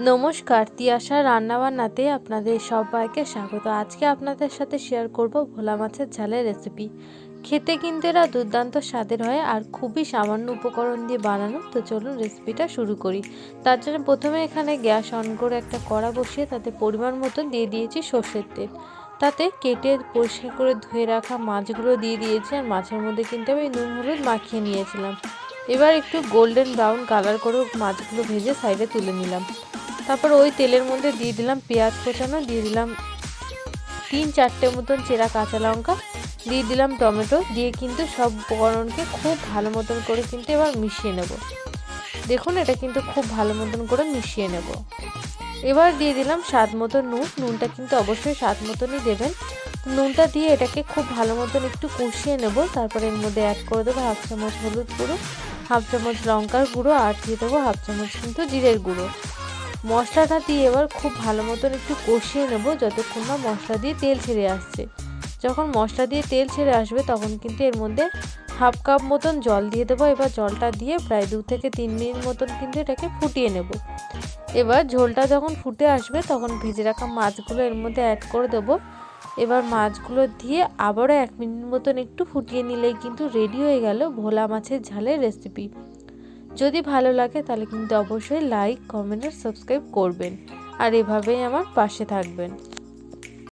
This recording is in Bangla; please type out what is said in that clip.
নমস্কার, তিয়াশা রান্নাবান্নাতে আপনাদের সবাইকে স্বাগত। আজকে আপনাদের সাথে শেয়ার করব ভোলা মাছের ঝালের রেসিপি খেতে কিন্তু এরা দুর্দান্ত স্বাদের হয় আর খুবই সামান্য উপকরণ দিয়ে বানানো। তো চলুন রেসিপিটা শুরু করি। তার জন্য প্রথমে এখানে গ্যাস অন করে একটা কড়া বসিয়ে তাতে পরিমাণ মতো দিয়ে দিয়েছি সর্ষের তেল। তাতে কেটে পরিষ্কার করে ধুয়ে রাখা মাছগুলো দিয়ে দিয়েছি আর মাছের মধ্যে কিন্তু আমি নুন হলুদ মাখিয়ে নিয়েছিলাম। এবার একটু গোল্ডেন ব্রাউন কালার করে মাছগুলো ভেজে সাইডে তুলে নিলাম। তারপর ওই তেলের মধ্যে দিয়ে দিলাম পেঁয়াজ কোচানো দিয়ে দিলাম তিন চারটে মতন চেরা কাঁচা লঙ্কা, দিয়ে দিলাম টমেটো, দিয়ে কিন্তু সব উপকরণকে খুব ভালো মতন করে কিন্তু এবার মিশিয়ে নেব। দেখুন, এটা কিন্তু খুব ভালো মতন করে মিশিয়ে নেব। এবার দিয়ে দিলাম স্বাদ মতো নুন, নুনটা কিন্তু অবশ্যই স্বাদ মতনই দেবেন। নুনটা দিয়ে এটাকে খুব ভালো মতন একটু কষিয়ে নেব, তারপরে এর মধ্যে অ্যাড করে দেবো হাফ চামচ হলুদ গুঁড়ো, হাফ চামচ লঙ্কার গুঁড়ো, আর দিয়ে দেবো হাফ চামচ কিন্তু জিরের গুঁড়ো। মশলাটা দিয়ে এবার খুব ভালো মতন একটু কষিয়ে নেব যতক্ষণ না মশলা দিয়ে তেল ছেড়ে আসছে। যখন মশলা দিয়ে তেল ছেড়ে আসবে তখন কিন্তু এর মধ্যে হাফ কাপ মতন জল দিয়ে দেবো। এবার জলটা দিয়ে প্রায় দু থেকে তিন মিনিট মতন কিন্তু এটাকে ফুটিয়ে নেব। এবার ঝোলটা যখন ফুটে আসবে তখন ভেজে রাখা মাছগুলো এর মধ্যে অ্যাড করে দেবো। এবার মাছগুলো দিয়ে আবারও এক মিনিট মতন একটু ফুটিয়ে নিলেই কিন্তু রেডি হয়ে গেল ভোলা মাছের ঝালের রেসিপি যদি ভালো লাগে তাহলে কিন্তু অবশ্যই লাইক কমেন্ট আর সাবস্ক্রাইব করবেন। আর এভাবেই আমার পাশে থাকবেন।